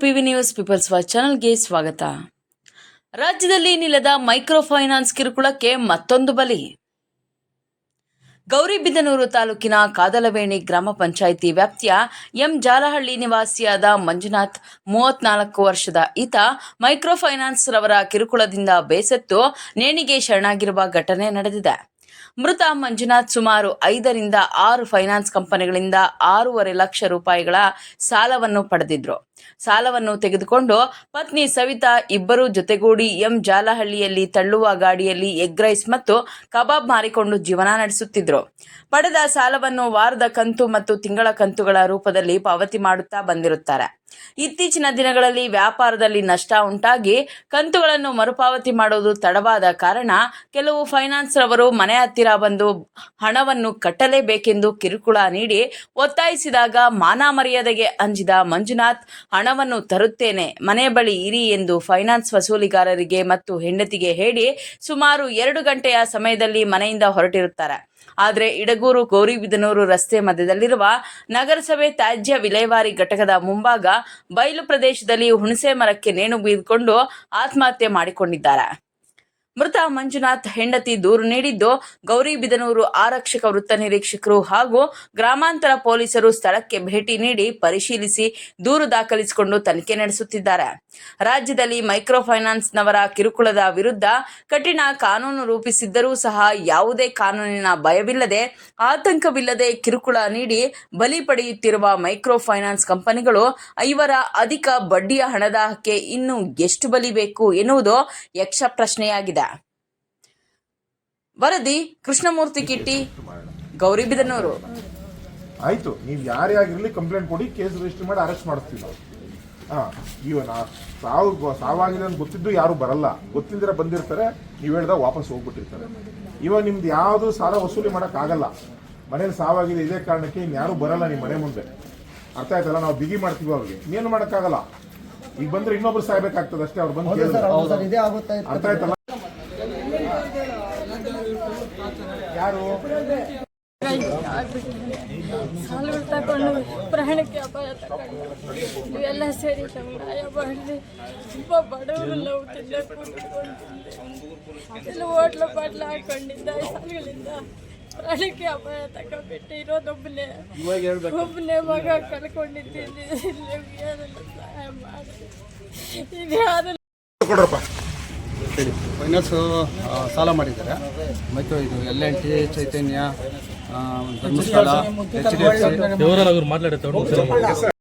PV news people's watch ಚಾನಲ್ಗೆ ಸ್ವಾಗತ. ರಾಜ್ಯದಲ್ಲಿ ನಿಲ್ಲದ ಮೈಕ್ರೋ ಫೈನಾನ್ಸ್ ಕಿರುಕುಳಕ್ಕೆ ಮತ್ತೊಂದು ಬಲಿ. ಗೌರಿಬಿದನೂರು ತಾಲೂಕಿನ ಕಾದಲವೇಣಿ ಗ್ರಾಮ ಪಂಚಾಯಿತಿ ವ್ಯಾಪ್ತಿಯ ಎಂ ಜಾಲಹಳ್ಳಿ ನಿವಾಸಿಯಾದ ಮಂಜುನಾಥ್, ಮೂವತ್ನಾಲ್ಕು ವರ್ಷದ ಈತ ಮೈಕ್ರೋ ಫೈನಾನ್ಸ್ ರವರ ಕಿರುಕುಳದಿಂದ ಬೇಸತ್ತು ನೇಣಿಗೆ ಶರಣಾಗಿರುವ ಘಟನೆ ನಡೆದಿದೆ. ಮೃತ ಮಂಜುನಾಥ್ ಸುಮಾರು ಐದರಿಂದ ಆರು ಫೈನಾನ್ಸ್ ಕಂಪನಿಗಳಿಂದ ಆರೂವರೆ ಲಕ್ಷ ರೂಪಾಯಿಗಳ ಸಾಲವನ್ನು ಪಡೆದಿದ್ರು. ಸಾಲವನ್ನು ತೆಗೆದುಕೊಂಡು ಪತ್ನಿ ಸವಿತಾ ಇಬ್ಬರೂ ಜೊತೆಗೂಡಿ ಎಂ ಜಾಲಹಳ್ಳಿಯಲ್ಲಿ ತಳ್ಳುವ ಗಾಡಿಯಲ್ಲಿ ಎಗ್ ರೈಸ್ ಮತ್ತು ಕಬಾಬ್ ಮಾರಿಕೊಂಡು ಜೀವನ ನಡೆಸುತ್ತಿದ್ದರು ಪಡೆದ ಸಾಲವನ್ನು ವಾರದ ಕಂತು ಮತ್ತು ತಿಂಗಳ ಕಂತುಗಳ ರೂಪದಲ್ಲಿ ಪಾವತಿ ಮಾಡುತ್ತಾ ಬಂದಿರುತ್ತಾರೆ. ಇತ್ತೀಚಿನ ದಿನಗಳಲ್ಲಿ ವ್ಯಾಪಾರದಲ್ಲಿ ನಷ್ಟ ಉಂಟಾಗಿ ಕಂತುಗಳನ್ನು ಮರುಪಾವತಿ ಮಾಡುವುದು ತಡವಾದ ಕಾರಣ ಕೆಲವು ಫೈನಾನ್ಸ್ ರವರು ಮನೆ ಹತ್ತಿರ ಬಂದು ಹಣವನ್ನು ಕಟ್ಟಲೇಬೇಕೆಂದು ಕಿರುಕುಳ ನೀಡಿ ಒತ್ತಾಯಿಸಿದಾಗ ಮಾನ ಮರ್ಯಾದೆಗೆ ಅಂಜಿದ ಮಂಜುನಾಥ್ ಹಣವನ್ನು ತರುತ್ತೇನೆ. ಮನೆ ಬಳಿ ಇರಿ ಎಂದು ಫೈನಾನ್ಸ್ ವಸೂಲಿಗಾರರಿಗೆ ಮತ್ತು ಹೆಂಡತಿಗೆ ಹೇಳಿ ಸುಮಾರು ಎರಡು ಗಂಟೆಯ ಸಮಯದಲ್ಲಿ ಮನೆಯಿಂದ ಹೊರಟಿರುತ್ತಾರೆ. ಆದರೆ ಇಡಗೂರು ಗೌರಿಬಿದನೂರು ರಸ್ತೆ ಮಧ್ಯದಲ್ಲಿರುವ ನಗರಸಭೆ ತ್ಯಾಜ್ಯ ವಿಲೇವಾರಿ ಘಟಕದ ಮುಂಭಾಗ ಬಯಲು ಪ್ರದೇಶದಲ್ಲಿ ಹುಣಸೆ ಮರಕ್ಕೆ ನೇಣು ಬೀದ್ಕೊಂಡು ಆತ್ಮಹತ್ಯೆ ಮಾಡಿಕೊಂಡಿದ್ದಾರೆ. ಮೃತ ಮಂಜುನಾಥ್ ಹೆಂಡತಿ ದೂರು ನೀಡಿದ್ದು ಗೌರಿಬಿದನೂರು ಆರಕ್ಷಕ ವೃತ್ತ ನಿರೀಕ್ಷಕರು ಹಾಗೂ ಗ್ರಾಮಾಂತರ ಪೊಲೀಸರು ಸ್ಥಳಕ್ಕೆ ಭೇಟಿ ನೀಡಿ ಪರಿಶೀಲಿಸಿ ದೂರು ದಾಖಲಿಸಿಕೊಂಡು ತನಿಖೆ ನಡೆಸುತ್ತಿದ್ದಾರೆ. ರಾಜ್ಯದಲ್ಲಿ ಮೈಕ್ರೋ ಫೈನಾನ್ಸ್ನವರ ಕಿರುಕುಳದ ವಿರುದ್ಧ ಕಠಿಣ ಕಾನೂನು ರೂಪಿಸಿದ್ದರೂ ಸಹ ಯಾವುದೇ ಕಾನೂನಿನ ಭಯವಿಲ್ಲದೆ ಆತಂಕವಿಲ್ಲದೆ ಕಿರುಕುಳ ನೀಡಿ ಬಲಿ ಪಡೆಯುತ್ತಿರುವ ಮೈಕ್ರೋ ಫೈನಾನ್ಸ್ ಕಂಪನಿಗಳು ಐವರ ಅಧಿಕ ಬಡ್ಡಿಯ ಹಣದಾಹಕ್ಕೆ ಇನ್ನೂ ಎಷ್ಟು ಬಲಿಬೇಕು ಎನ್ನುವುದು ಯಕ್ಷ ಪ್ರಶ್ನೆಯಾಗಿದೆ. ವರದಿ ಕೃಷ್ಣಮೂರ್ತಿ ಕಿಟ್ಟಿ ಗೌರಿಬಿದನೂರು ಆಯ್ತು ನೀವು ಯಾರೇ ಆಗಿರಲಿ ಕಂಪ್ಲೇಂಟ್ ಕೊಡಿ ಕೇಸ್ ರಿಜಿಸ್ಟರ್ ಮಾಡಿ ಅರೆಸ್ಟ್ ಮಾಡಿಸ್ತೀವಿ ನಾವು. ಹಾಂ ಇವನ ಸಾವು ಸಾವಾಗಿದೆ ಅಂತ ಗೊತ್ತಿದ್ದು ಯಾರು ಬರಲ್ಲ. ಗೊತ್ತಿಲ್ದಿರ ಬಂದಿರ್ತಾರೆ ನೀವು ಹೇಳ್ದಾಗ ವಾಪಸ್ ಹೋಗ್ಬಿಟ್ಟಿರ್ತಾರೆ. ಇವಾಗ ನಿಮ್ದು ಯಾವುದು ಸಾಲ ವಸೂಲಿ ಮಾಡೋಕ್ಕಾಗಲ್ಲ. ಮನೇಲಿ ಸಾವಾಗಿದೆ ಇದೇ ಕಾರಣಕ್ಕೆ ಇನ್ಯಾರು ಬರಲ್ಲ ನಿಮ್ಮ ಮನೆ ಮುಂದೆ. ಅರ್ಥ ಆಯ್ತಲ್ಲ? ನಾವು ಬಿಗಿ ಮಾಡ್ತೀವಿ ಅವ್ರಿಗೆ. ಇನ್ನೇನು ಮಾಡೋಕ್ಕಾಗಲ್ಲ? ಈಗ ಬಂದ್ರೆ ಇನ್ನೊಬ್ರು ಸಾಯ್ಬೇಕಾಗ್ತದೆ ಅಷ್ಟೇ ಅವ್ರು ಬಂದು ಕೇಳಿದ್ರೆ. ಸರ್ ಇದೇ ಆಗುತ್ತಾ ಅರ್ಥ ಆಯ್ತಲ್ಲ? ಯಾರು? ಸಾಲಗಳು ತಗೊಂಡು ಪ್ರಾಣಕ್ಕೆ ಅಪಾಯ ತಗೊಂಡು ಇವೆಲ್ಲ ಸೇರಿ ನ್ಯಾಯ ಮಾಡಿದೆ ತುಂಬ ಬಡವರು ನಾವು ತಿನ್ನಕ್ಕೆ ಕೂತ್ಕೊಂಡಿದ್ದೆ ಎಲ್ಲ ಹೋಟ್ಲು ಬಾಟ್ಲು ಹಾಕೊಂಡಿದ್ದ ಸಾಲಗಳಿಂದ ಪ್ರಾಣಕ್ಕೆ ಅಪಾಯ ತಗೊಂಡ್ಬಿಟ್ಟು ಇರೋದೊಬ್ಬನೇ ಒಬ್ಬನೇ ಮಗ ಕಳ್ಕೊಂಡಿದ್ದೀನಿ ನಿಮ್ಗೆ ಸಹಾಯ ಮಾಡಿ ಕೊಡ್ರಪ್ಪ. ಫೈನಾನ್ಸು ಸಾಲ ಮಾಡಿದ್ದಾರೆ. ಮತ್ತು ಇದು L N T Chaitanya Dharmasthala H D F C